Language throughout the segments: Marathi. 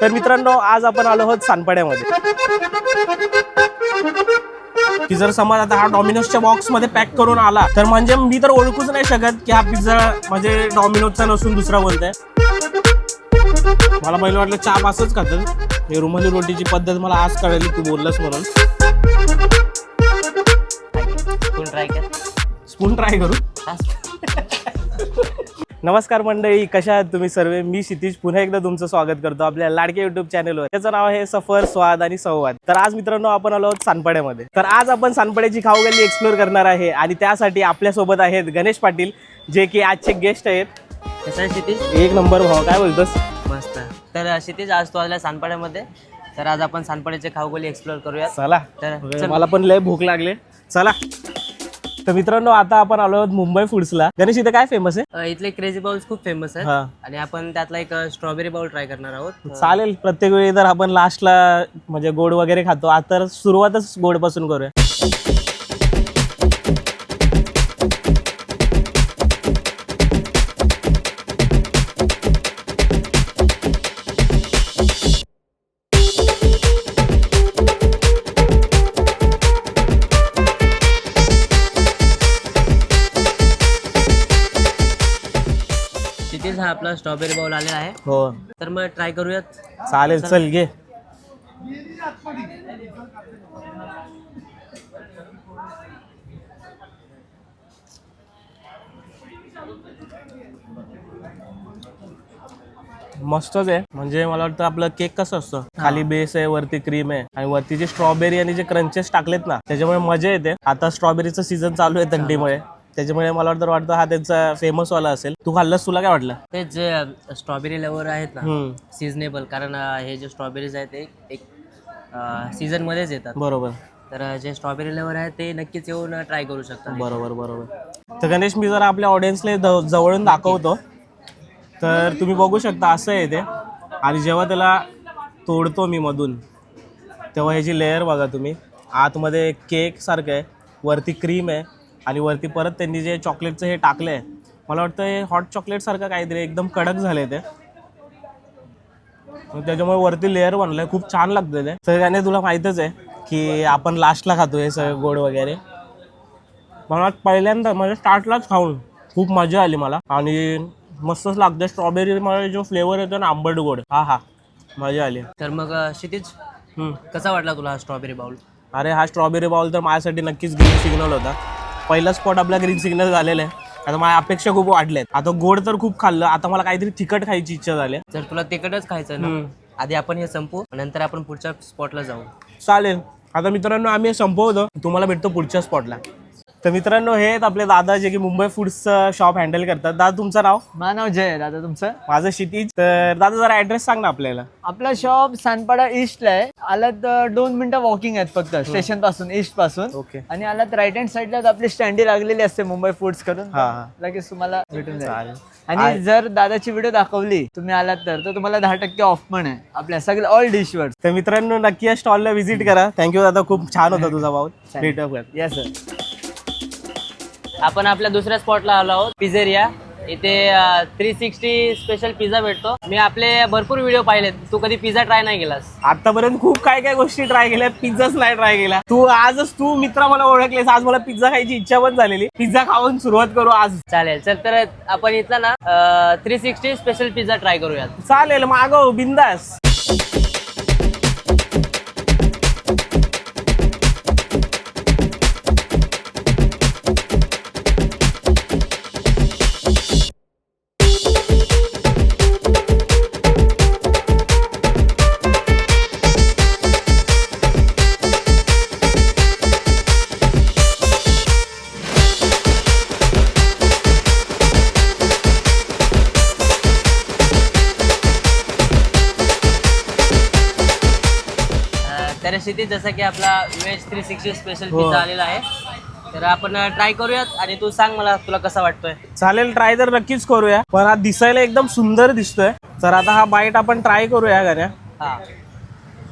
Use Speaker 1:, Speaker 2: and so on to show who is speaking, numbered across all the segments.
Speaker 1: तर मित्रांनो आज आपण आलो आहोत सानपाड्यामध्ये की जर समज आता हा डॉमिनोजच्या बॉक्समध्ये पॅक करून आला तर म्हणजे मी तर ओळखूच नाही शकत की हा पिझ्झा म्हणजे डॉमिनोजचा नसून दुसरा कोणता आहे. मला पहिलं वाटलं चाप असंच खातात हे रुमाली रोटीची पद्धत मला आज कळली तू बोललास म्हणून.
Speaker 2: ट्राय कर.
Speaker 1: स्पून ट्राय करू. नमस्कार मंडळी कशा आहात तुम्ही सर्व? मी क्षितिज. पुन्हा एकदा तुमचं स्वागत करतो आपल्या लाडक्या युट्यूब चॅनलवर त्याचं नाव आहे सफर स्वाद आणि संवाद. तर आज मित्रांनो आपण आलो आहोत सानपाड्यामध्ये तर आज आपण सानपाड्याची खाऊगल्ली एक्सप्लोर करणार आहे आणि त्यासाठी आपल्यासोबत आहेत गणेश पाटील जे की आजचे गेस्ट आहेत.
Speaker 2: कसं आहे क्षितिज?
Speaker 1: एक नंबर भाव काय बोलतोस?
Speaker 2: मस्त. तर क्षितिज आज तो आला सानपाड्यामध्ये तर आज आपण सानपाड्याचे खाऊगोली एक्सप्लोर करूयात.
Speaker 1: चला.
Speaker 2: तर चल.
Speaker 1: मला पण लय भूक लागले. चला. तर मित्रांनो आता आपण आलो आहोत मुंबई फूड्सला. गणेश इथे काय फेमस आहे?
Speaker 2: अ, इथले क्रेझी बाउल्स खूप फेमस आहेत.
Speaker 1: हा.
Speaker 2: आणि आपण त्यातला एक स्ट्रॉबेरी बाउल ट्राय करणार आहोत.
Speaker 1: चालेल प्रत्येक वेळी तर आपण लास्टला म्हणजे गोड वगैरे खातो आता सुरुवातच गोडपासून करूया.
Speaker 2: आपला स्ट्रॉबेरी बाउल आलेला आहे.
Speaker 1: हो.
Speaker 2: तर मग ट्राय करूयात.
Speaker 1: चालेल चल घे. मस्तच आहे. म्हणजे मला वाटतं आपलं केक कसं असतं? खाली बेस आहे वरती क्रीम आहे. आणि वरती जे स्ट्रॉबेरी आणि जे क्रंचेस टाकलेत ना त्याच्यामुळे मजा येते. आता स्ट्रॉबेरीचं सीझन चालू आहे थंडीमुळे. त्याच्यामुळे मला वाटतं वाटतं हा त्यांचा फेमस वाला असेल. तू खाल्लंस? तुला काय वाटलं?
Speaker 2: ते जे स्ट्रॉबेरी लेवर आहेत ना
Speaker 1: हम्म.
Speaker 2: सिजनेबल कारण अ, हे जे स्ट्रॉबेरीज आहेत ते एक सीझनमध्येच येतात.
Speaker 1: बरोबर.
Speaker 2: तर अ, जे स्ट्रॉबेरी लेवर आहेत ते नक्कीच येऊन ट्राय करू शकतात.
Speaker 1: बरोबर बरोबर. तर गणेश मी जरा आपल्या ऑडियन्सला द- जवळून दाखवतो. तर तुम्ही बघू शकता असं आहे ते. आणि जेव्हा त्याला तोडतो मी मधून तेव्हा ह्याची लेअर बघा तुम्ही. आतमध्ये केक सारखं आहे. वरती क्रीम आहे. आणि वरती परत त्यांनी जे चॉकलेटचं हे टाकलं आहे मला वाटतं हे हॉट चॉकलेटसारखं काहीतरी एकदम कडक झालं ते. त्याच्यामुळे वरती लेअर बनलंय खूप छान लागतं ते. त्याने तुला माहीतच आहे की आपण लास्टला खातो हे सगळं गोड वगैरे. मला पहिल्यांदा म्हणजे स्टार्टलाच खाऊन खूप मजा आली मला. आणि मस्तच लागते स्ट्रॉबेरी मध्ये जो फ्लेवर येतो ना आंबट गोड हा हा मजा आली.
Speaker 2: तर मग क्षितिज. कसा वाटला तुला हा स्ट्रॉबेरी बाउल
Speaker 1: अरे हा स्ट्रॉबेरी बाउल तर माझ्यासाठी नक्कीच ग्रीन सिग्नल होता. पहिला स्पॉट आपला ग्रीन सिग्नल झालेला आहे. आता माझ्या अपेक्षा खूप वाढल्यात. आता गोड तर खूप खाल्लं. आता मला काहीतरी तिखट खायची इच्छा झाली
Speaker 2: जर तुला तिकटच खायचं ना. आधी आपण हे संपू नंतर आपण पुढच्या स्पॉटला जाऊ.
Speaker 1: चालेल. आता मित्रांनो आम्ही हे संपवतो. तुम्हाला भेटतो पुढच्या स्पॉटला तर मित्रांनो हे आहेत आपले दादा जे की मुंबई फूड्सचं शॉप हँडल करतात. दादा तुमचं नाव?
Speaker 3: माझं नाव जय आहे दादा. तुमचं?
Speaker 1: माझं क्षितिज. तर दादा जरा ऍड्रेस सांग ना आपल्याला.
Speaker 3: आपला शॉप सानपाडा ईस्टला आहे. आलात तर दोन मिनिटं वॉकिंग आहेत फक्त स्टेशनपासून ईस्टपासून.
Speaker 1: ओके
Speaker 3: आणि आलात राईट हँड साईडला आपली स्टँडी लागलेली असते मुंबई फूड्स करून.
Speaker 1: हा हा.
Speaker 3: लगेच तुम्हाला भेटून जाईल.
Speaker 1: चालेल.
Speaker 3: आणि जर दादाची व्हिडिओ दाखवली तुम्ही आलात तर तर तुम्हाला दहा टक्के ऑफ पण आहे. आपल्या सगळ्या ऑल डिशवर
Speaker 1: तर मित्रांनो नक्की या स्टॉलला व्हिजिट करा. थँक्यू दादा. खूप छान होता तुझा भाऊ. भेटू आपण.
Speaker 3: येस सर
Speaker 2: आपण आपल्या दुसऱ्या स्पॉटला आलो आहोत पिझेरिया इथे थ्री सिक्स्टी स्पेशल पिझ्झा भेटतो. मी आपले भरपूर व्हिडिओ पाहिलेत. तू कधी पिझ्झा ट्राय नाही केलास?
Speaker 1: आतापर्यंत खूप काय काय गोष्टी ट्राय केल्या पिझ्झाच नाही ट्राय केला तू आजच तू मित्र मला ओळखलेस. आज मला पिझ्झा खायची इच्छा पण झालेली. पिझ्झा खाऊन सुरुवात करू आज.
Speaker 2: चालेल. चल तर आपण इथला ना three sixty special pizza try करूयात.
Speaker 1: चालेल मागव बिंदास.
Speaker 2: स्थिती जसं की आपला वेज थ्री सिक्स्टी स्पेशल
Speaker 1: हो.
Speaker 2: पिझ्झा आलेला आहे. तर आपण ट्राय करूयात आणि तू सांग मला तुला कसा वाटतोय.
Speaker 1: चालेल ट्राय तर नक्कीच करूया. पण हा दिसायला एकदम सुंदर दिसतोय. तर आता हा बाईट आपण ट्राय करूया गाण्या.
Speaker 2: हा.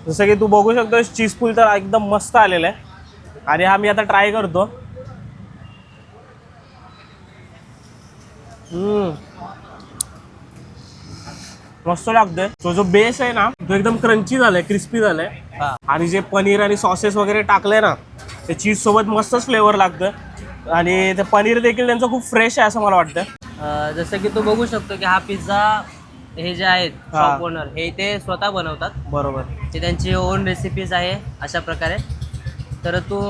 Speaker 1: जसं की तू बघू शकतो चीज पूल तर एकदम मस्त आलेला आहे. आणि हा मी आता ट्राय करतो. हम्म. मस्त लागतोय. तो जो बेस आहे ना तो एकदम क्रंची झालाय क्रिस्पी झालाय. आणि जे पनीर आणि सॉसेस वगैरे टाकले ना ते चीज सोबत मस्तच फ्लेवर लागतं. आणि ते पनीर देखील त्यांचं खूप फ्रेश आहे असं मला वाटतं.
Speaker 2: जसं की तू बघू शकतो की हा पिझ्झा हे जे आहेत. शॉप ओनर हे ते स्वतः बनवतात.
Speaker 1: बरोबर.
Speaker 2: ते त्यांची ओन रेसिपीज आहे अशा प्रकारे. तर तू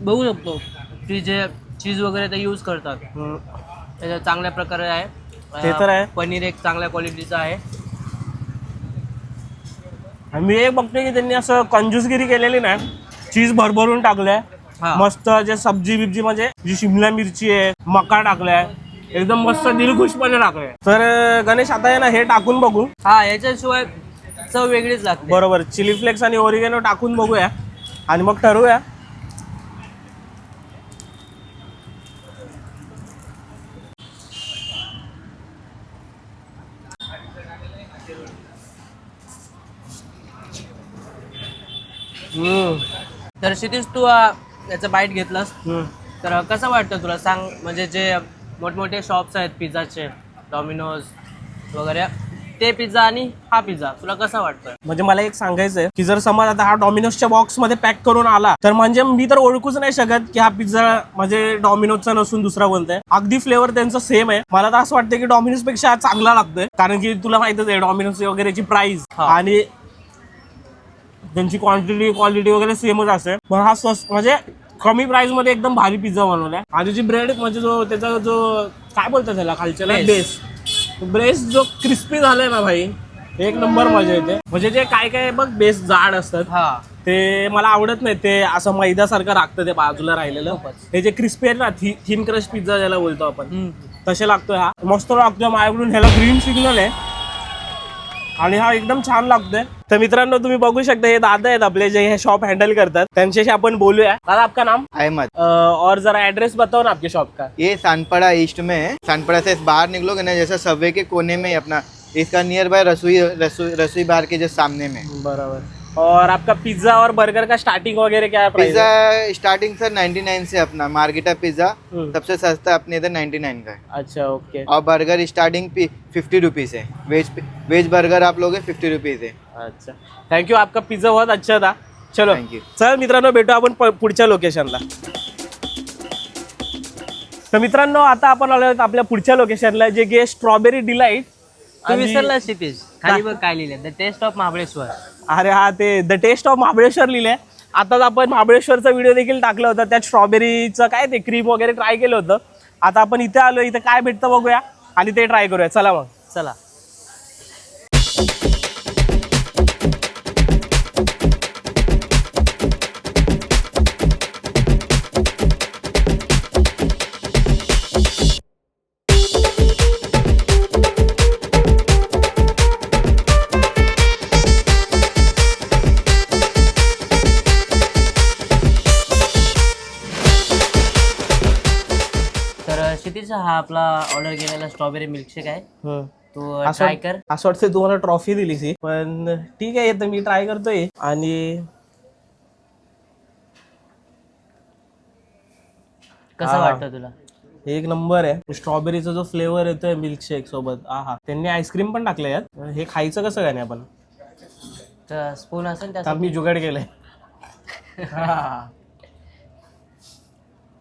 Speaker 2: बघू शकतो की जे चीज वगैरे ते यूज करतात. त्याच्या चांगल्या प्रकारे आहे.
Speaker 1: ते तर आहे.
Speaker 2: पनीर एक चांगल्या क्वालिटीचं आहे.
Speaker 1: मी एक बघतोय की त्यांनी असं कंजूसगिरी केलेली नाही चीज भरभरून टाकलंय.
Speaker 2: हा.
Speaker 1: मस्त जे सब्जी बिब्जी म्हणजे जी शिमला मिरची आहे मका टाकलाय एकदम मस्त दिलखुशपणे टाकलंय. तर गणेश आता आहे ना हे टाकून बघू.
Speaker 2: हा याच्याशिवाय चव वेगळीच लागते.
Speaker 1: बरोबर चिली फ्लेक्स आणि ओरिगेनो टाकून बघूया. आणि मग ठरवूया.
Speaker 2: तर क्षितिज तू याचं बाईट घेतलंस. तर कसं वाटतं तुला? सांग म्हणजे जे मोठमोठे शॉप्स आहेत पिझ्झाचे डॉमिनोज वगैरे ते पिझ्झा आणि हा पिझ्झा. तुला कसा वाटतोय
Speaker 1: म्हणजे मला एक सांगायचंय की जर समज आता हा डॉमिनोजच्या बॉक्समध्ये पॅक करून आला तर म्हणजे मी तर ओळखूच नाही शकत की हा पिझ्झा म्हणजे डॉमिनोजचा नसून दुसरा कोणता अगदी फ्लेवर त्यांचा सेम आहे. मला तर असं वाटतं की डॉमिनोजपेक्षा चांगला लागतोय. कारण की तुला माहितच आहे डॉमिनोज वगैरेची प्राइस. आणि त्यांची क्वांटिटी क्वालिटी वगैरे सेमच असते पण हा स्वस्त म्हणजे कमी प्राइसमध्ये एकदम भारी पिझ्झा बनवलाय. आणि जी ब्रेड म्हणजे जो त्याचा जो काय बोलतात त्याला खालच्याला. बेस ब्रेस जो क्रिस्पी झालाय ना भाई एक नंबर मजा येते. म्हणजे जे काय काय बघ बेस जाड असतात.
Speaker 2: हा.
Speaker 1: ते मला आवडत नाही ते असं मैद्यासारखं राखतं ते बाजूला राहिलेलं. हे जे क्रिस्पी आहे ना थिन क्रश पिझ्झा ज्याला बोलतो आपण. तसे लागतोय हा. मस्त लागतोय माझ्याकडून ह्याला ग्रीन सिग्नल आहे. आणि हा एकदम छान लागतोय. तर मित्रांनो तुम्ही बघू शकता हे दादा आहेत आपले जे हे शॉप हँडल करतात. त्यांच्याशी आपण बोलूया. दादा आपका नाम?
Speaker 4: अहमद.
Speaker 1: अ, और जरा एड्रेस बताओ ना आपके शॉप का.
Speaker 4: ये सानपड़ा ईस्ट में है. सानपड़ा से बाहर निकलोगे ना जैसे सबवे के कोने में ही अपना इसका नियर बाय रसोई रसोई रसोई बार के जस्ट सामने में
Speaker 1: बराबर. और आपका पिज्जा और बर्गर का स्टार्टिंग वगैरह क्या है प्राइस
Speaker 4: पिज्जा स्टार्टिंग सर 99 से अपना मार्केटा पिज्जा। सबसे सस्ता अपने इधर 99 का है।
Speaker 1: अच्छा ओके
Speaker 4: और बर्गर स्टार्टिंग फिफ्टी रुपीज़ है। वेज वेज बर्गर आप लोगे फिफ्टी रुपीज़ है।
Speaker 1: अच्छा। थँक्यू आपका पिझ्झा बहुत अच्छा था। चलो
Speaker 4: Thank you.
Speaker 1: चल मित्रांनो भेटू आपण पुढच्या लोकेशनला तर मित्रांनो आता आपण आलो आहोत आपल्या पुढच्या लोकेशनला जे की स्ट्रॉबेरी डिलाईट
Speaker 2: विसरला क्षितिज खाली बघ काय लिहिलं द टेस्ट ऑफ महाबळेश्वर.
Speaker 1: अरे हा ते द टेस्ट ऑफ महाबळेश्वर लिहिलंय. आताच आपण महाबळेश्वरचा व्हिडिओ देखील टाकला होता. त्यात स्ट्रॉबेरीचं काय ते क्रीम वगैरे ट्राय केलं होतं. आता आपण इथे आलो इथं काय भेटतं बघूया. आणि ते ट्राय करूया. चला मग.
Speaker 2: चला. हा आपला ऑर्डर केलेला स्ट्रॉबेरी मिल्कशेक आहे.
Speaker 1: हं.
Speaker 2: तू
Speaker 1: असं
Speaker 2: ट्राय कर.
Speaker 1: असं वाटतं तुम्हाला ट्रॉफी दिली सी. पण ठीक आहे तर मी ट्राय करतोय. आणि
Speaker 2: कसं. वाटतं तुला?
Speaker 1: एक नंबर आहे. स्ट्रॉबेरीचा जो फ्लेवर येतोय मिल्कशेक सोबत आहा. त्यांनी आईस्क्रीम पण टाकले यात. हे खायचं कसं काय नाही आपण?
Speaker 2: तर स्पून असेल त्या
Speaker 1: मी जुगाड केलंय.
Speaker 2: हा.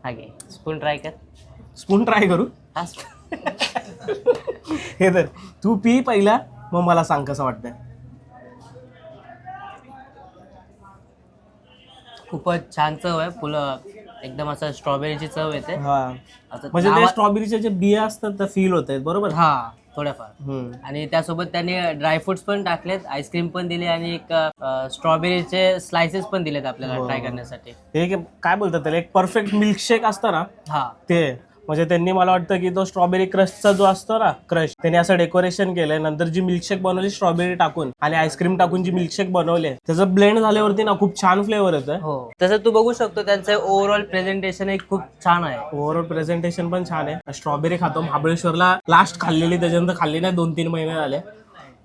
Speaker 2: घे. स्पून ट्राय कर.
Speaker 1: स्पून ट्राय करू.
Speaker 2: हा.
Speaker 1: हे तर तू पी पहिला मग मला सांग कसं वाटतंय.
Speaker 2: खूपच छान चव आहे फुलं एकदम असं स्ट्रॉबेरीची चव येते.
Speaker 1: हा.
Speaker 2: असं
Speaker 1: म्हणजे ते
Speaker 2: नावा-
Speaker 1: स्ट्रॉबेरीचे जे बिया असतात ते फील होत आहेत बरोबर?
Speaker 2: हा थोड्याफार.
Speaker 1: हम्म.
Speaker 2: आणि त्यासोबत त्यांनी ड्रायफ्रुट्स पण टाकलेत आईस्क्रीम पण दिली आणि एक स्ट्रॉबेरीचे स्लायसेस पण दिलेत आपल्याला
Speaker 1: हो.
Speaker 2: ट्राय करण्यासाठी.
Speaker 1: हे काय बोलतात त्याला? एक परफेक्ट मिल्कशेक असतं ना
Speaker 2: हा.
Speaker 1: ते. म्हणजे त्यांनी मला वाटतं की तो स्ट्रॉबेरी क्रशचा जो असतो ना क्रश त्यांनी असं डेकोरेशन केलंय. नंतर जी मिल्कशेक बनवली स्ट्रॉबेरी टाकून आणि आईस्क्रीम टाकून जी मिल्कशेक बनवले त्याचं ब्लेंड झाल्यावरती ना खूप छान फ्लेवर येतं.
Speaker 2: हो. तसं तू बघू शकतो त्यांचं ओव्हरऑल प्रेझेंटेशन एक खूप छान आहे.
Speaker 1: ओव्हरऑल प्रेझेंटेशन पण छान आहे. स्ट्रॉबेरी खातो. महाबळेश्वरला लास्ट खाल्लेली त्याच्यानंतर खाल्ली नाही दोन तीन महिने झाले.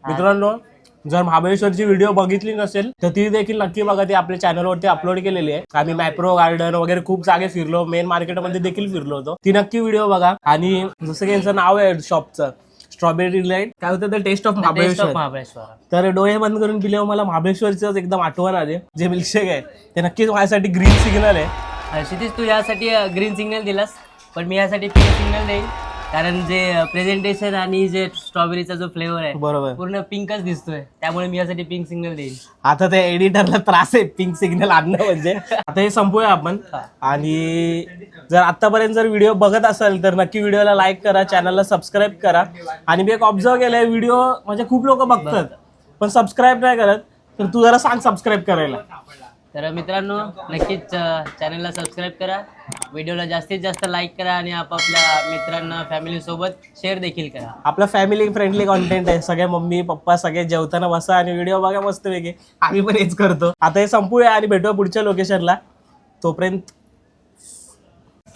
Speaker 1: मित्रांनो जर महाबळेश्वरची व्हिडिओ बघितली नसेल तर ती देखील नक्की बघा. ती आपल्या चॅनलवरती अपलोड केलेली आहे. आम्ही मॅप्रो गार्डन वगैरे खूप जागे फिरलो. मेन मार्केटमध्ये देखील फिरलो होतो. ती नक्की व्हिडिओ बघा. आणि जसं की यांचं नाव आहे शॉपचं स्ट्रॉबेरी लाइट काय होतं? The taste of Mahabaleshwar.
Speaker 2: Mahabaleshwar.
Speaker 1: तर डोळे बंद करून पिल्यावर मला महाबळेश्वरचं एकदम आठवण आले. जे मिल्कशेक आहे ते नक्कीच माझ्यासाठी ग्रीन सिग्नल आहे.
Speaker 2: क्षितिज तू यासाठी ग्रीन सिग्नल दिलास. पण मी यासाठी पिंक सिग्नल देईन. कारण जे प्रेझेंटेशन आणि जे स्ट्रॉबेरीचा जो फ्लेवर आहे
Speaker 1: बरोबर.
Speaker 2: पूर्ण पिंकच दिसतोय. त्यामुळे मी यासाठी पिंक सिग्नल देईन.
Speaker 1: आता ते एडिटरला त्रास आहे पिंक सिग्नल आणणं म्हणजे. आता हे संपूया आपण. आणि जर आतापर्यंत जर व्हिडिओ बघत असाल तर नक्की व्हिडिओला लाईक करा चॅनलला सबस्क्राईब करा. आणि मी एक ऑब्झर्व केलंय व्हिडिओ म्हणजे खूप लोक बघतात पण सबस्क्राईब नाही करत. तर तू जरा सांग सबस्क्राईब करायला.
Speaker 2: तर मित्रांनो नक्कीच चॅनलला सबस्क्राईब करा. व्हिडिओला जास्तीत जास्त लाईक करा आणि आपापल्या मित्रांना फॅमिली सोबत शेअर देखील करा.
Speaker 1: आपलं फॅमिली फ्रेंडली कॉन्टेंट आहे. सगळे मम्मी पप्पा सगळे जेवताना बसा आणि व्हिडिओ बघा मस्त वेगळे आम्ही पण हेच करतो. आता हे संपूया आणि भेटूया पुढच्या लोकेशनला तोपर्यंत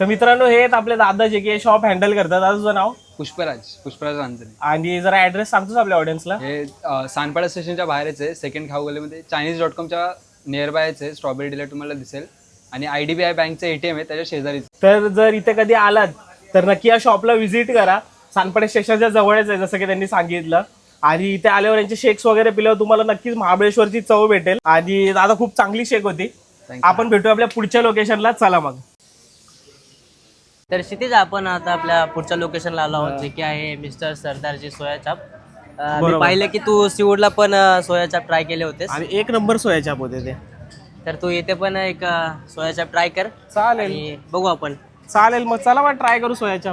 Speaker 1: तर मित्रांनो हे आहेत आपले दादा जे की शॉप हँडल करतात. दादा तुझं नाव?
Speaker 5: पुष्पराज पुष्पराज वांजरे
Speaker 1: आणि जरा ऍड्रेस सांगतोस आपल्या ऑडियन्सला
Speaker 5: हे अ, सानपाडा स्टेशनच्या बाहेरच आहे. सेकंड खाऊगलीमध्ये चायनीज डॉट कॉमच्या नियर बायच आहे स्ट्रॉबेरी डिलर तुम्हाला दिसेल. आणि आय डी बी आय बँकचं एटीएम आहे त्याच्या शेजारीच
Speaker 1: तर जर इथे कधी आलात तर नक्की या शॉपला व्हिजिट करा. सानपडे स्टेशनच्या जवळच आहे जसं की त्यांनी सांगितलं. आणि इथे आल्यावर यांचे शेक्स वगैरे पिल्यावर तुम्हाला नक्कीच महाबळेश्वरची चव भेटेल. आणि दादा खूप चांगली शेक होती. आपण भेटू आपल्या पुढच्या लोकेशनला चला मग.
Speaker 2: तर क्षितिज आपण आता आपल्या पुढच्या लोकेशनला आलो आहोत जे की आहे मिस्टर सरदारची सोया चाप. अं, मी
Speaker 1: बरोबर.
Speaker 2: पाहिलं की तू सिवूडला पण अं, सोया चाप ट्राय केले होतेस.
Speaker 1: आणि एक नंबर सोयाच्या होते ते.
Speaker 2: तर तू इथे पण एक अं, सोया चाप ट्राय कर.
Speaker 1: चालेल.
Speaker 2: आणि बघू आपण.
Speaker 1: चालेल मग चला मग ट्राय करू सोयाच्या.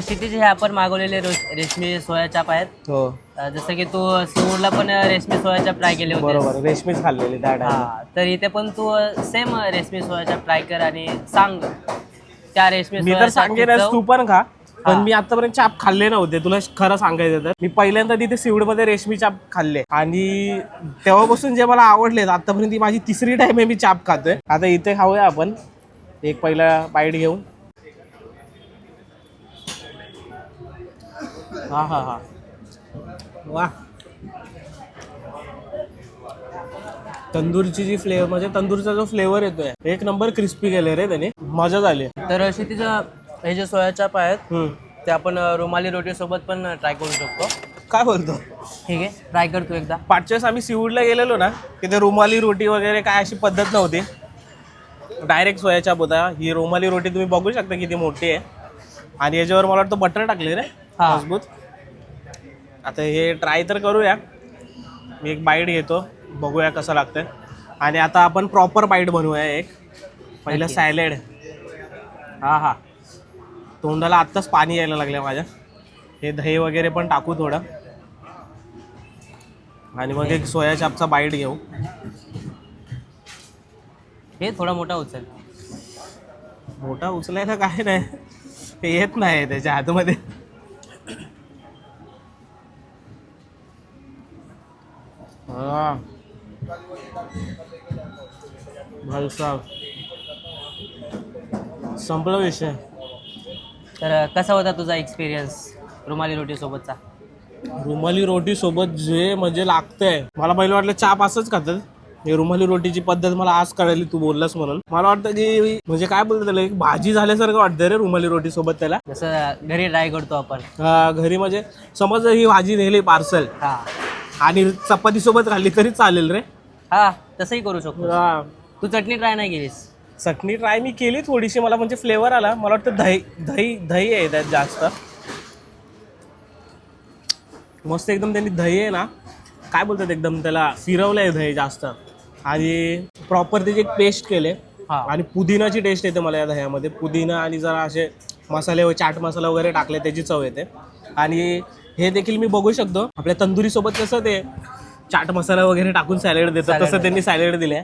Speaker 2: क्षितिज हे आपण मागवलेले रोज- रेशमी सोया चाप आहेत.
Speaker 1: हो.
Speaker 2: अं, जसं की तू सिवूडला पण रेशमी सोया चाप ट्राय केले होते.
Speaker 1: बरोबर रेशमीच खाल्लेली.
Speaker 2: हा तर इथे पण तू सेम रेशमी सोया चाप ट्राय कर आणि सांग त्या रेशमी
Speaker 1: मी
Speaker 2: सोया
Speaker 1: तर
Speaker 2: चापची
Speaker 1: सांगेनच
Speaker 2: चव-
Speaker 1: तू पण खा. पण
Speaker 2: हा.
Speaker 1: मी आतापर्यंत चाप खाल्ले नव्हते. तुला खरं सांगायचं तर. मी पहिल्यांदा तिथे सिवडमध्ये रेशमी चाप खाल्ले. आणि तेव्हापासून जे मला आवडले आतापर्यंत माझी तिसरी टाइम आहे मी चाप खातोय. आता इथे खाऊया आपण. एक पहिला बाईट घेऊन. हा हा हा. वा. तंदूरची जी फ्लेवर म्हणजे तंदूरचा जो फ्लेवर येतोय एक नंबर क्रिस्पी केले रे त्याने. मजा झाली.
Speaker 2: तर क्षितिज हे जे सोया चाप आहेत
Speaker 1: हम्म.
Speaker 2: ते आपण अं, रुमाली रोटी सोबत पण ट्राय करू शकतो.
Speaker 1: काय बोलतो?
Speaker 2: ठीक आहे ट्राय कर तू एकदा.
Speaker 1: पाचच्या वेळेस आम्ही सिवूडला गेलेलो ना तिथे रुमाली रोटी वगैरे काय अशी पद्धत नव्हती. डायरेक्ट सोयाच्या होता. ही रुमाली रोटी तुम्ही बघू शकता किती मोठी आहे. आणि याच्यावर मला वाटतं बटर टाकले रे
Speaker 2: हा.
Speaker 1: मजबूत. आता हे ट्राय तर करूया. मी एक बाईट घेतो. बघूया कसं लागतंय. आणि आता आपण प्रॉपर बाईट बनवूया एक. पहिलं. सॅलेड हा हा. तोंडाला आत्ताच पाणी यायला लागलं माझ्या. हे दही वगैरे पण टाकू थोडं. आणि मग एक सोया चापचा बाईट घेऊ.
Speaker 2: हे थोडा मोठा उचल.
Speaker 1: मोठा उचलायला काय नाही. ते येत नाही त्याच्या हातमध्ये हा. भाई साहब. संपला विषय.
Speaker 2: तर कसा होता तुझा एक्सपिरियन्स रुमाली रोटी सोबतचा?
Speaker 1: रुमाली रोटी सोबत जे म्हणजे लागतंय. मला पहिलं वाटलं चाप असंच खातात हे रुमाली रोटीची पद्धत मला आज कळली तू बोललास म्हणून. मला वाटतं की म्हणजे काय बोलतो त्याला एक भाजी झाल्यासारखं वाटतं रे रुमाली रोटी सोबत त्याला.
Speaker 2: जसं घरी ट्राय करतो आपण.
Speaker 1: घरी म्हणजे समज ही भाजी नेली पार्सल
Speaker 2: हा.
Speaker 1: आणि चपाती सोबत खाल्ली तरी चालेल रे.
Speaker 2: हा तसंही करू शकतो.
Speaker 1: हा.
Speaker 2: तू चटणी ट्राय नाही केलीस?
Speaker 1: चटणी ट्राय मी केली थोडीशी मला म्हणजे फ्लेवर आला. मला वाटतं दही दही दही आहे त्यात जास्त. मस्त एकदम त्यांनी दही आहे ना काय बोलतात एकदम त्याला फिरवलं आहे दही जास्त. आणि प्रॉपर त्याची एक पेस्ट केले.
Speaker 2: हा.
Speaker 1: आणि पुदिनाची टेस्ट येते मला या दह्यामध्ये. पुदिना आणि जरा असे मसाले व चाट मसाला वगैरे टाकले त्याची चव येते. आणि हे देखील मी बघू शकतो. आपल्या तंदुरी सोबत कसं ते चाट मसाला वगैरे टाकून सॅलेड देतात तसं त्यांनी सॅलेड दिले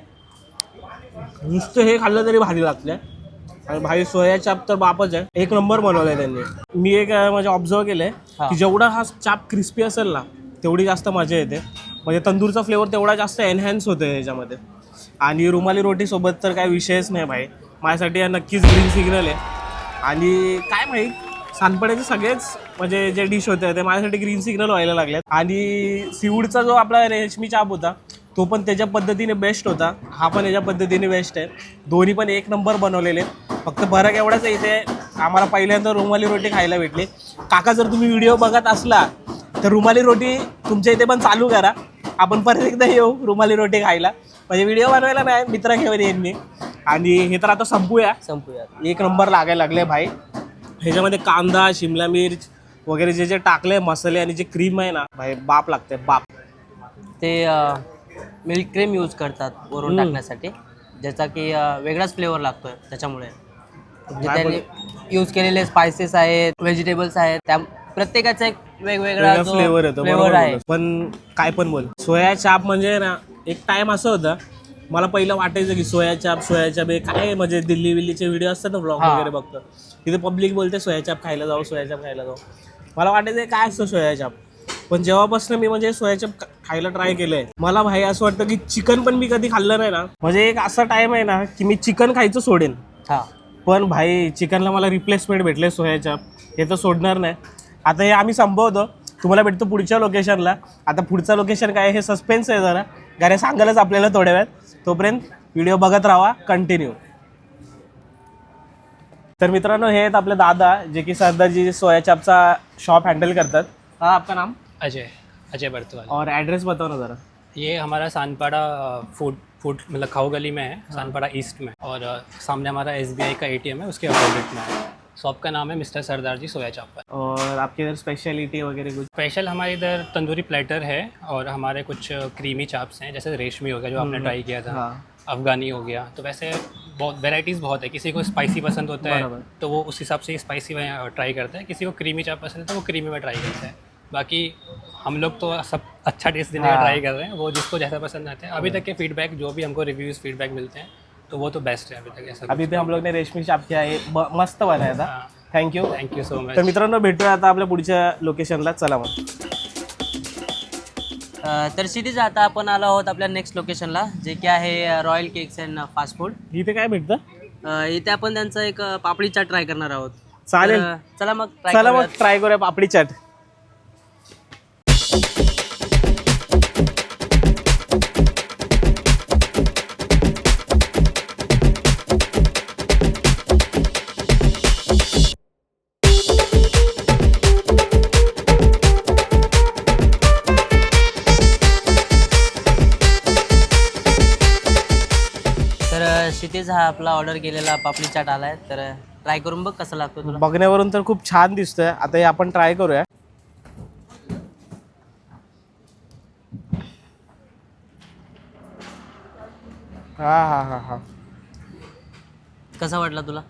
Speaker 1: नुसतं हे खाल्लं तरी भारी लागतंय. आणि भाई सोया चाप तर बापच आहे. एक नंबर बनवलाय त्यांनी. मी एक म्हणजे ऑब्झर्व केलंय. की जेवढा हा चाप क्रिस्पी असेल ना तेवढी जास्त मजा येते. म्हणजे तंदूरचा फ्लेवर तेवढा जास्त एनहॅन्स होतो याच्यामध्ये. आणि रुमाली रोटी सोबत तर काय विषयच नाही भाई. माझ्यासाठी हा नक्कीच ग्रीन सिग्नल आहे. आणि काय माहीत सानपड्याचे सगळेच म्हणजे जे डिश होते ते माझ्यासाठी ग्रीन सिग्नल व्हायला लागलेत. आणि सीवूडचा जो आपला रेशमी चाप होता तो पण त्याच्या पद्धतीने बेस्ट होता. हा पण याच्या पद्धतीने बेस्ट आहे. दोन्ही पण एक नंबर बनवलेले. फक्त फरक एवढाच आहे इथे आम्हाला पहिल्यांदा रुमाली रोटी खायला भेटली. काका जर तुम्ही व्हिडिओ बघत असला तर रुमाली रोटी तुमच्या इथे पण चालू करा. आपण परत एकदा येऊ रुमाली रोटी खायला. म्हणजे व्हिडिओ बनवायला नाही मित्र घेऊन येईन मी. आणि हे तर आता संपूया.
Speaker 2: संपूया.
Speaker 1: एक नंबर लागायला लागले भाई. ह्याच्यामध्ये कांदा शिमला मिर्च वगैरे जे जे टाकले मसाले आणि जे क्रीम आहे ना भाई बाप लागते बाप.
Speaker 2: ते मिल्क क्रीम यूज करतात वरून
Speaker 1: हम्म.
Speaker 2: टाकण्यासाठी. ज्याचा की अं, वेगळाच फ्लेवर लागतोय त्याच्यामुळे. म्हणजे
Speaker 1: काय
Speaker 2: त्यांनी यूज केलेले स्पायसेस आहेत व्हेजिटेबल्स आहेत त्या प्रत्येकाचा एक वेगवेगळा
Speaker 1: फ्लेवर येतो
Speaker 2: फ्लेवर
Speaker 1: बरोबर
Speaker 2: आहे.
Speaker 1: बोललास. पण काय पण बोल. सोया चाप म्हणजे ना एक टाइम असं होतं मला पहिलं वाटायचं की सोया चाप सोया चाप हे काय म्हणजे दिल्ली विल्लीचे व्हिडिओ असतात ना ब्लॉग
Speaker 2: हा.
Speaker 1: वगैरे बघतो. तिथे पब्लिक बोलते सोया चाप खायला जाऊ सोया चाप खायला जाऊ मला वाटायचं काय असतं सोया चाप? पण जेव्हापासून मी म्हणजे सोया चाप खा- खायला ट्राय केलंय मला भाई असं वाटतं की चिकन पण मी कधी खाल्लं नाही ना. म्हणजे एक असा टाइम आहे ना की मी चिकन खायचं सोडेन.
Speaker 2: हा.
Speaker 1: पण भाई चिकनला मला रिप्लेसमेंट भेटले सोया चाप. हे तर सोडणार नाही. आता हे आम्ही संपवतो. तुम्हाला भेटतो पुढच्या लोकेशनला आता पुढचं लोकेशन काय आहे हे सस्पेन्स आहे जरा. गाड्या सांगायलाच आपल्याला थोड्या वेळात. तोपर्यंत व्हिडिओ बघत राहा कंटिन्यू तर मित्रांनो हे आहेत आपले दादा जे की सरदारजी सोया चापचा शॉप हँडल करतात. हा आपका नाम?
Speaker 6: अजय. अजय बर्तवाल.
Speaker 1: और ॲड्रेस बताओ ना जरा.
Speaker 6: ये हमारा सानपाड़ा फूड फूड मतलब खाऊ गली में है सानपाड़ा ईस्ट में. और सामने हमारा एस का एटीएम है उसके अपोजिट में है. शॉप का नाम है मिस्टर सरदार जी सोया चापा
Speaker 1: और आपके इधर स्पेशलिटी वगैरह कुछ?
Speaker 6: स्पेशल हमारे इधर तंदूरी प्लेटर है और हमारे कुछ क्रीमी चाप्स हैं जैसे रेशमी हो गया जो आपने ट्राई किया था.
Speaker 1: हाँ.
Speaker 6: अफगानी हो गया। तो वैसे बहुत वेराइटीज़ बहुत है। किसी को स्पाइसी पसंद होता है। तो वो उस हिसाब से स्पाइसी में ट्राई करता है। किसी को क्रीमी चाप पसंद है तो वो क्रीमी में ट्राई करता है। बाकी हम लोग तो सब अच्छा टेस्ट देने का। ट्राई कर रहे हैं। वो जिसको जैसा पसंद आता है। अभी तक के फीडबैक जो भी हमको रिव्यूज़ फीडबैक मिलते हैं तो वो तो बेस्ट है अभी तक ऐसा
Speaker 1: अभी पे हम लोग ने रेशमी चाप किया है। ब- मस्त बनाया था
Speaker 6: हाँ।
Speaker 1: Thank you
Speaker 6: thank you so much
Speaker 1: तर मित्रांनो भेटूया आता आपल्या पुढच्या लोकेशनला चला मग.
Speaker 2: तर क्षितिज आता आपण आलो आहोत आपल्या नेक्स्ट लोकेशनला जे की आहे royal cakes and fast food
Speaker 1: इथे काय भेटतं?
Speaker 2: इथे आपण त्यांचा एक पापडी चाट ट्राय करणार आहोत.
Speaker 1: चालेल.
Speaker 2: तर, चला मग try
Speaker 1: चला
Speaker 2: करूयात.
Speaker 1: मग ट्राय करूया पापडी चाट.
Speaker 2: आपला ऑर्डर केलेला पापडी चाट आलाय तर ट्राय करून बघ कसा लागतो तुला.
Speaker 1: बघण्यावरून तर खूप छान दिसतोय. आता हे आपण ट्राय करूया. हा हा हा हा.
Speaker 2: कसा वाटला तुला?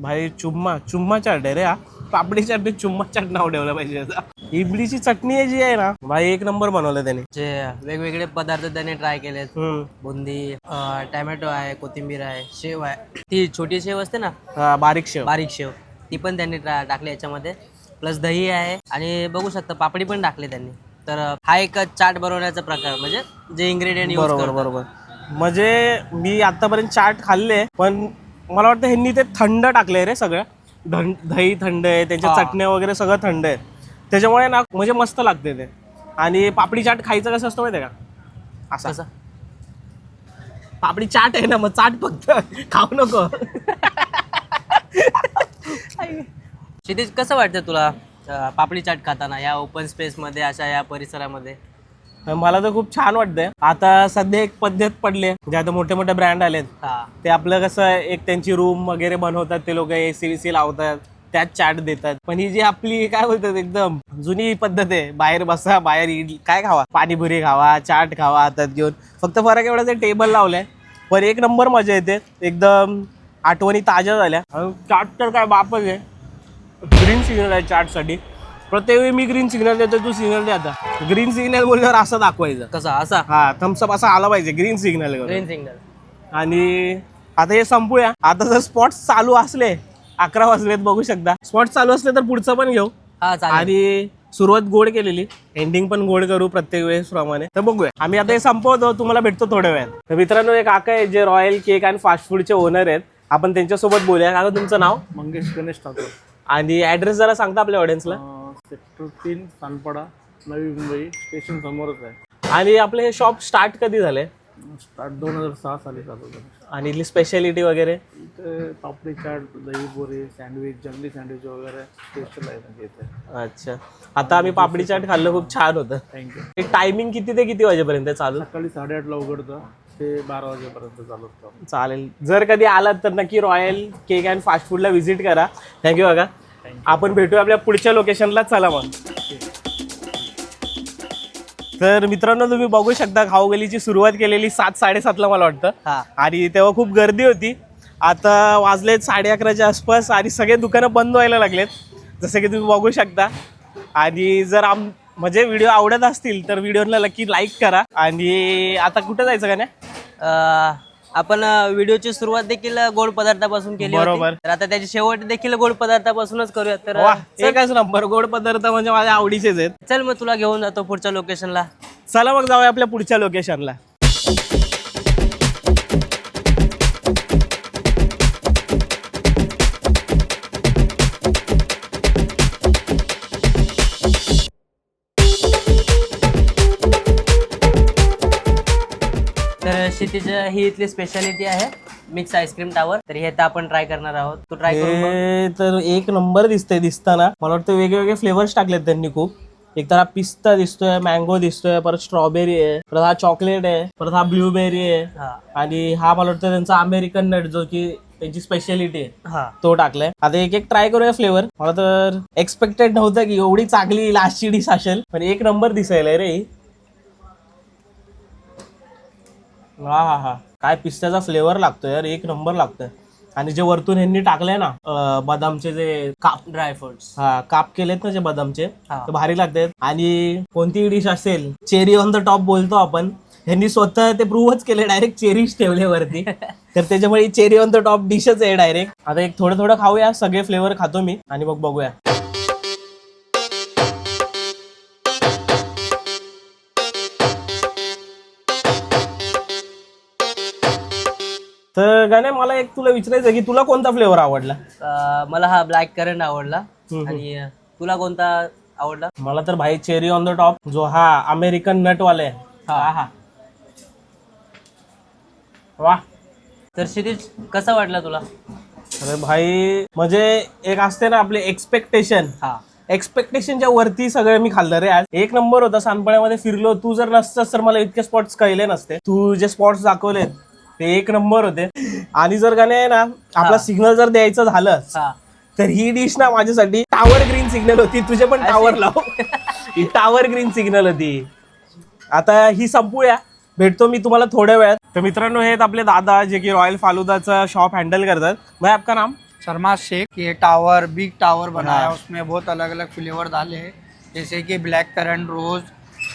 Speaker 1: भाई चुम्मा चुम्मा चाट आहे रे हा. पापडी चाट नाही, चुम्मा चाट नाव ठेवलं पाहिजे याचा. इडलीची चटणी आहे जी आहे ना भाई एक नंबर बनवलं त्याने.
Speaker 2: जे वेगवेगळे पदार्थ त्याने ट्राय केलेत.
Speaker 1: हम्म.
Speaker 2: बुंदी अं, टॅमॅटो आहे कोथिंबीर आहे शेव आहे. ती छोटी शेव असते ना
Speaker 1: हा, बारीक शेव.
Speaker 2: बारीक शेव ती पण त्यांनी ट्रा- टाकली याच्यामध्ये. प्लस दही आहे आणि बघू शकता पापडी पण टाकली त्यांनी. तर अं, हा एक चाट बनवण्याचा प्रकार म्हणजे जे इन्ग्रेडियंट यूज
Speaker 1: बरोबर बरोबर. म्हणजे मी आतापर्यंत चाट खाल्ले पण मला वाटतं ह्यांनी ते थंड टाकलंय रे सगळं. धन दही थंड आहे त्यांच्या
Speaker 2: हा.
Speaker 1: चटण्या वगैरे सगळं थंड आहे. त्याच्यामुळे ना म्हणजे मस्त लागते ते. आणि पापडी चाट खायचं कसं असतं माहिती आहे का? असा.
Speaker 2: कसं?
Speaker 1: पापडी चाट आहे ना मग चाट फक्त खाऊ नको.
Speaker 2: क्षितिज कसं वाटतं तुला अं, पापडी चाट खाताना या ओपन स्पेसमध्ये अशा या परिसरामध्ये?
Speaker 1: मला तर खूप छान वाटतंय. आता सध्या एक पद्धत पडले जे आता मोठे मोठे ब्रँड आलेत.
Speaker 2: हा.
Speaker 1: ते आपलं कसं एक त्यांची रूम वगैरे बनवतात ते लोक ए सी सी लावतात. त्यात चाट देतात. पण ही जी आपली काय बोलतात एकदम जुनी पद्धत आहे. बाहेर बसा बाहेर इडली काय खावा? पाणीपुरी खावा चाट खावा हातात घेऊन. फक्त फरक एवढाच आहे टेबल लावलाय. पण एक नंबर मजा येते. एकदम आठवणी ताज्या झाल्या. चाट तर काय बापच आहे. ग्रीन सिग्नल आहे चाटसाठी. प्रत्येक वेळी मी ग्रीन सिग्नल देतो तू सिग्नल दे आता. ग्रीन सिग्नल बोलल्यावर असं दाखवायचं.
Speaker 2: कसा? असा?
Speaker 1: हा थम्सअप असा आला पाहिजे ग्रीन सिग्नल
Speaker 2: ग्रीन सिग्नल
Speaker 1: आणि आता हे संपूया. आता जर स्पॉट चालू असले अकरा वाजलेत बघू शकता. स्पॉट चालू असले तर पुढचं पण घेऊ.
Speaker 2: हा चालेल.
Speaker 1: आणि सुरुवात गोड केलेली. एंडिंग पण गोड करू प्रत्येक वेळेस प्रमाणे. तर बघूया. आम्ही आता हे संपवतो तुम्हाला भेटतो थोड्या वेळात. तर मित्रांनो एक काका आहे जे रॉयल केक आणि फास्ट फूडचे ओनर आहेत. आपण त्यांच्यासोबत बोलूया. काका तुमचं नाव?
Speaker 7: मंगेश गणेश ठाकूर.
Speaker 1: आणि ऍड्रेस जरा सांगता आपल्या ऑडियन्सला
Speaker 7: सेक्टर तीन सानपाडा नवी मुंबई स्टेशन समोरच आहे.
Speaker 1: आणि आपले हे शॉप स्टार्ट कधी झाले?
Speaker 7: स्टार्ट दोन हजार सहा साली चालू झालं
Speaker 1: आणि इथली स्पेशालिटी वगैरे?
Speaker 7: इथे पापडी चाट दही बोरे सँडविच जंगली सँडविच वगैरे स्पेशल आहे म्हणजे इथे.
Speaker 1: अच्छा. आता आम्ही पापडी चाट खाल्लं खूप छान होतं.
Speaker 7: थँक्यू
Speaker 1: एक टायमिंग किती ते किती वाजेपर्यंत आहे चालू?
Speaker 7: सकाळी साडेआठला उघडतं ते बारा वाजेपर्यंत चालू असतं.
Speaker 1: चालेल. जर कधी आलात तर नक्की रॉयल केक अँड फास्ट फूडला व्हिजिट करा. थँक्यू बघा आपण भेटूया आपल्या पुढच्या लोकेशनला चला मग. तर मित्रांनो तुम्ही बघू शकता खाऊगलीची सुरुवात केलेली सात साडेसातला मला वाटतं.
Speaker 2: हा.
Speaker 1: आणि तेव्हा खूप गर्दी होती. आता वाजलेत साडे अकराच्या आसपास आणि सगळे दुकानं बंद व्हायला लागलेत. जसं की तुम्ही बघू शकता. आणि जर आम म्हणजे व्हिडिओ आवडत असतील तर व्हिडिओला नक्की लाईक करा. आणि आता कुठं जायचं का नाही?
Speaker 2: आपण व्हिडिओची सुरुवात देखील गोड पदार्थापासून केली होती.
Speaker 1: बरोबर.
Speaker 2: तर आता त्याची शेवट देखील गोड पदार्थापासूनच करूया तर
Speaker 1: वा
Speaker 2: अं,
Speaker 1: एकच नंबर? गोड पदार्थ म्हणजे माझ्या आवडीचेच आहेत.
Speaker 2: चल मग तुला घेऊन जातो पुढच्या लोकेशनला
Speaker 1: चला मग जाऊया आपल्या पुढच्या लोकेशनला
Speaker 2: तर क्षितिज ही इथली स्पेशालिटी आहे मिक्स आईस्क्रीम टावर तर हे आता आपण ट्राय करणार आहोत. तू ट्राय.
Speaker 1: हे तर एक नंबर दिसतंय दिसताना. मला वाटतं वेगवेगळे फ्लेवर्स टाकलेत त्यांनी खूप. एक तर हा पिस्ता दिसतोय मँगो दिसतोय परत स्ट्रॉबेरी आहे परत हा चॉकलेट आहे परत हा ब्लूबेरी आहे.
Speaker 2: हा.
Speaker 1: आणि हा मला वाटतं त्यांचा अमेरिकन नट जो की त्यांची स्पेशालिटी आहे
Speaker 2: हा.
Speaker 1: तो टाकलाय. आता एक एक ट्राय करूया फ्लेवर मला तर एक्सपेक्टेड नव्हतं की एवढी चांगली लास्टची डिश असेल पण एक नंबर दिसायला रे. ही. हा हा हा. काय पिस्त्याचा फ्लेवर लागतोय यार. एक नंबर लागतोय. आणि जे वरतून ह्यांनी टाकलंय ना अं, बदामचे जे काप
Speaker 2: ड्राय फ्रुट्स
Speaker 1: हा काप केलेत ना जे बदामचे
Speaker 2: हा.
Speaker 1: ते भारी लागतात. आणि कोणतीही डिश असेल चेरी ऑन द टॉप बोलतो आपण ह्यांनी स्वतः ते प्रूव्हच केले डायरेक्ट चेरीज ठेवले वरती तर त्याच्यामुळे चेरी ऑन द टॉप डिशच आहे डायरेक्ट आता एक थोडं थोडं खाऊया सगळे फ्लेवर खातो मी आणि मग बघूया. तर गाणे मला एक तुला विचारायचं आहे की तुला कोणता फ्लेवर आवडला?
Speaker 2: मला हा ब्लॅक करंट आवडला. आणि अं, तुला कोणता आवडला?
Speaker 1: मला तर भाई चेरी ऑन द टॉप जो हा अमेरिकन नट वाले हा. हा वा
Speaker 2: तर क्षितिज कसा वाटला तुला?
Speaker 1: अरे भाई म्हणजे एक असते ना आपले एक्सपेक्टेशन
Speaker 2: हा.
Speaker 1: एक्सपेक्टेशनच्या वरती सगळं मी खाल्लं रे आज. एक नंबर होता सानपड्यामध्ये फिरलो. तू जर नसतस तर मला इतके स्पॉट्स कळले नसते. तू जे स्पॉट्स दाखवलेत ते एक नंबर होते. आणि जर का नाही ना आपला सिग्नल जर द्यायचं झालं
Speaker 2: हा.
Speaker 1: तर ही डिश ना माझ्यासाठी टावर ग्रीन सिग्नल होती. तुझे पण टावर लाव. ही टावर ग्रीन सिग्नल होती. आता ही संपूया. भेटतो मी तुम्हाला थोड्या वेळात. तर मित्रांनो हे आहेत आपले दादा जे की रॉयल फालुदाचं शॉप हँडल करतात. भाई आपका नाम?
Speaker 8: शर्मा शेख. ये टावर बिग टावर बनाया उसमें बहुत अलग अलग फ्लेवर डाले हैं. जैसे कि ब्लैक करंट रोज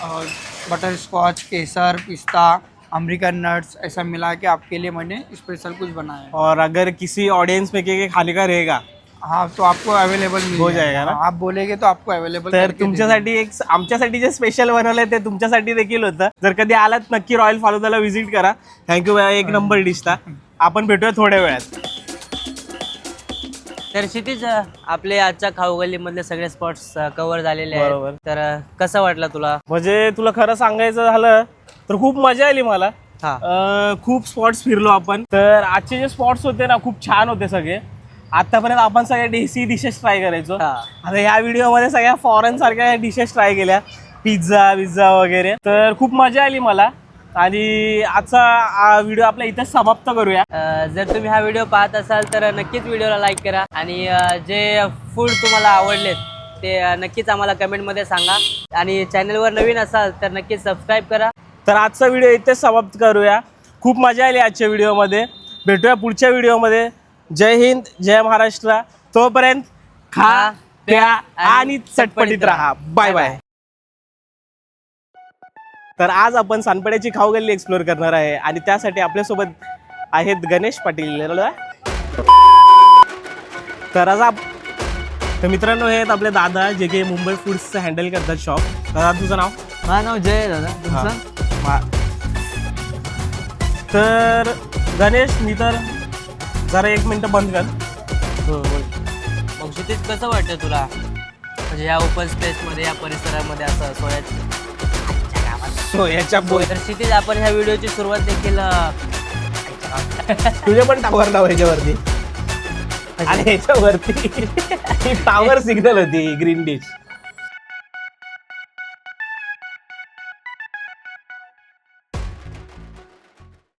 Speaker 8: और बटर स्कॉच केसर पिस्ता अमेरिकन नट्स ऐसा मिला के आपके लिए मैंने स्पेशल कुछ बनाया है।
Speaker 1: और अगर किसी ऑडियंस में के खाने का रहेगा?
Speaker 8: हाँ तो आपको अवेलेबल
Speaker 1: हो जाएगा। ना?
Speaker 8: आप बोलेंगे तो आपको अवेलेबल
Speaker 1: तर तुमच्यासाठी एक आमच्यासाठी जे स्पेशल बनवलंय ते तुमच्यासाठी देखील होतं. जर कधी आलात नक्की रॉयल फालुदाला व्हिजिट करा. थँक्यू एक नंबर डिशला आपण भेटूया थोड्या वेळात.
Speaker 2: तर क्षितिज आपले आजच्या खाऊगल्ली मधले सगळे स्पॉट्स कव्हर झालेले
Speaker 1: बरोबर.
Speaker 2: आहेत तर अं, कसा वाटला तुला?
Speaker 1: म्हणजे तुला खरं सांगायचं झालं तर खूप मजा आली मला.
Speaker 2: हा.
Speaker 1: अं, खूप स्पॉट्स फिरलो आपण. तर आजचे जे स्पॉट्स होते ना खूप छान होते सगळे. आतापर्यंत आपण सगळ्या देसी डिशेस ट्राय करायचो.
Speaker 2: हा.
Speaker 1: आता ह्या व्हिडिओमध्ये सगळ्या फॉरेन सारख्या डिशेस ट्राय केल्या. पिझ्झा विझ्झा वगैरे. तर खूप मजा आली मला. आणि आजचा व्हिडिओ आपला इथेच समाप्त करूया.
Speaker 2: अं, जर तुम्ही हा व्हिडिओ पाहत असाल तर नक्कीच व्हिडिओला लाईक करा. आणि अं, जे फूड तुम्हाला आवडलेत ते अं, नक्कीच आम्हाला कमेंटमध्ये सांगा. आणि चॅनलवर नवीन असाल तर नक्कीच सबस्क्राईब करा.
Speaker 1: तर आजचा व्हिडिओ इथेच समाप्त करूया. खूप मजा आली आजच्या व्हिडिओमध्ये. भेटूया पुढच्या व्हिडिओमध्ये. जय हिंद जय महाराष्ट्र. तोपर्यंत खा प्या आणि चटपटीत राहा. Bye bye. तर आज आपण सानपड्याची खाऊगल्ली एक्सप्लोर करणार आहे. आणि त्यासाठी आपल्यासोबत आहेत गणेश पाटील. तर आज आप- तर मित्रांनो हे आहेत आपले दादा जे की मुंबई फूड्सचं हँडल करतात शॉप दादा तुझं नाव?
Speaker 3: माझं नाव जय आहे दादा. तुमचं?
Speaker 1: मा- तर गणेश मी तर जरा एक मिनटं बंद कर.
Speaker 2: मग क्षितिज कसं वाटतं तुला? म्हणजे या ओपन स्पेसमध्ये या परिसरामध्ये असं सोयाची
Speaker 1: सोयाच्या बोल
Speaker 2: तर क्षितिज आपण ह्या व्हिडिओची सुरुवात देखील
Speaker 1: तुझे पण टावर लाव ह्याच्यावरती. आणि ह्याच्यावरती टावर सिग्नल होती ग्रीन डिश